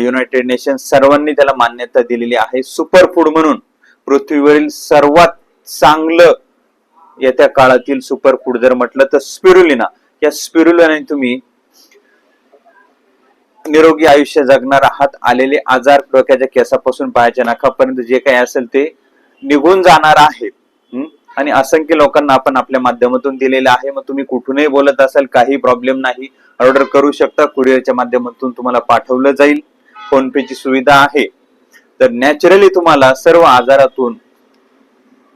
united nation सर्वांनी त्याला मान्यता दिलेली आहे. सुपर फूड म्हणून पृथ्वीवरील सर्वात चांगलं येत्या काळातील सुपर फूड जर म्हटलं तर स्पिरुलिना या स्पिरुलिनाने तुम्ही निरोगी आयुष्य जगणार आहात. आलेले आजार डोक्याच्या केसापासून पायाच्या नखापर्यंत जे काही असेल ते निघून जाणार आहे. आणि असंख्य लोकांना आपण आपल्या माध्यमातून दिलेलं आहे. मग तुम्ही कुठूनही बोलत असाल काही प्रॉब्लेम नाही. ऑर्डर करू शकता. कुरिअरच्या माध्यमातून तुम्हाला पाठवलं जाईल. फोन पेची सुविधा आहे. तर नॅचरली तुम्हाला सर्व आजारातून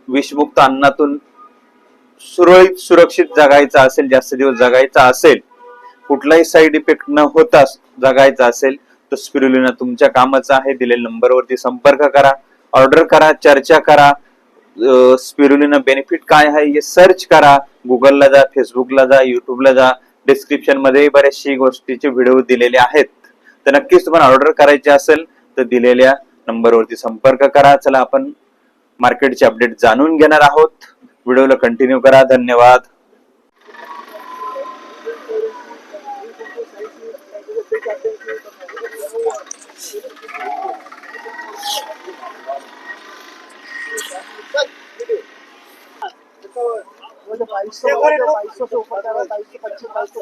विषमुक्त अन्नातून सुरळीत सुरक्षित जगायचं असेल जास्त दिवस जगायचा असेल कुठलाही साईड इफेक्ट न होता जगायचं असेल तर स्पिरुलिना तुमच्या कामाचं आहे. दिलेल्या नंबरवरती संपर्क करा ऑर्डर करा चर्चा करा स्पिरुलिना बेनिफिट काय आहे हे सर्च करा. गुगलला जा फेसबुकला जा युट्यूबला जा. डिस्क्रिप्शनमध्ये बऱ्याचशा गोष्टीचे व्हिडिओ दिलेले आहेत. तर नक्कीच तुम्हाला ऑर्डर करायची असेल तर दिलेल्या नंबरवरती संपर्क करा. चला आपण मार्केटचे अपडेट जाणून घेणार आहोत. व्हिडिओला कंटिन्यू करा. धन्यवाद. बाईस सौ बाईस सौ से ऊपर का बाईस सौ पच्चीस बाईस सौ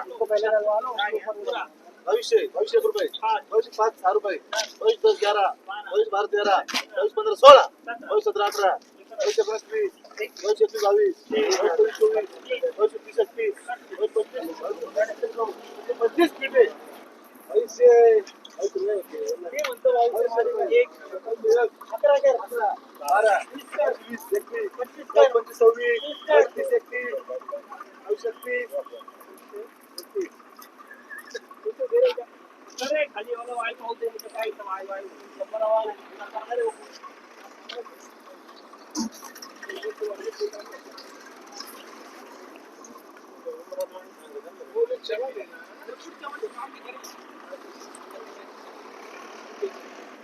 उसको पहले डलवा लो उसके ऊपर भविष्य भविष्य रुपये. भविष्य पाच सहा रुपये. भविष्य दस ग्यारा. भविष्य बारा तेरा भविष्य पंधरा सोळा. भविष्य सतरा अठरा. भविष्य एकोणीस वीस भविष्य एकवीस बावीस भविष्य चोवीस चोवीस. भविष्य तीस एकतीस भविष्य पस्तीस भविष्य पस्तीस पिढे भविष्य अकरा काय अकरा बारा वीस एकवीस पंचवीस पंचवीस सव्वीस तीस एकतीस भविष्य तीस एकतीस ठीक आहे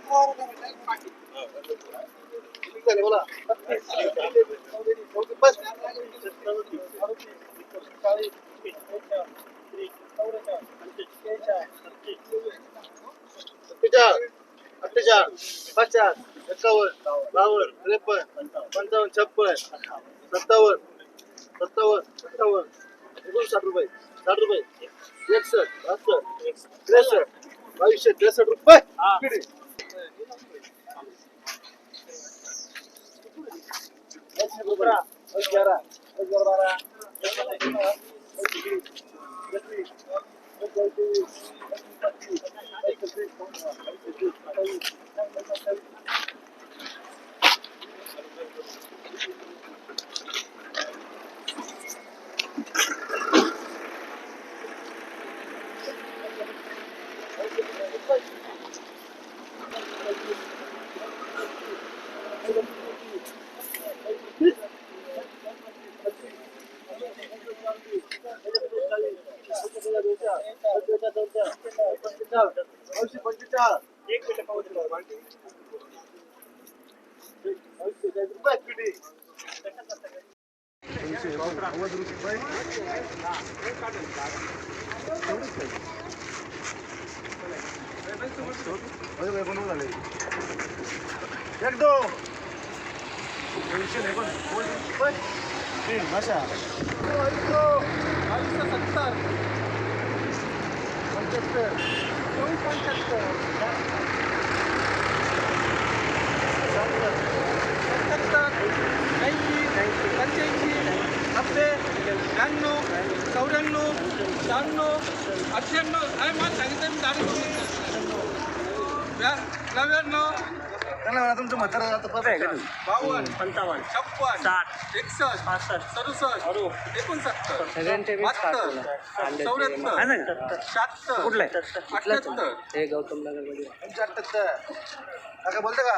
बोला बस अठ्ठेचाळ पचास एकावन्न बावन्न त्रेपन्न पंचावन्न छप्पन सत्तावन्न सत्तावन्न अठ्ठावन्न एकोणसाठ रुपये साठ रुपये एकसष्ट बहात्तर त्रेसष्ट बावीसशे त्रेसष्ट रुपये किती? पंधरा, पंधरा, पंधरा, बारा, पंधरा, पंधरा, पंधरा, पंधरा, पंधरा, नऊशे पंचेचाळ एक मिनिट पाहू दे. रुपये किती नव्वद रुपये होय, होय, बरोबर झाले. एक दो दोनशे नाही पण भाषा पंच्याहत्तर अठ्ठ्याण्णव काय मला सांगितलं मी ब्या नव्याण्णव. तुमचं म्हातारा आता पद आहे का ते? बावन्न. पंचावन्न. छप्पन. साठ. एकसष्ट. पासष्ट. सदुसष्ट. एकोणसत्तर. सगळ्यांचे वीस बहात्तर. काढतो चौऱ्याहत्तर. शहात्तर. कुठलं आहे? अठ्ठ्याहत्तर हे गौतम नगरमध्ये तुमच्या अठ्ठ्याहत्तर काका बोलते का?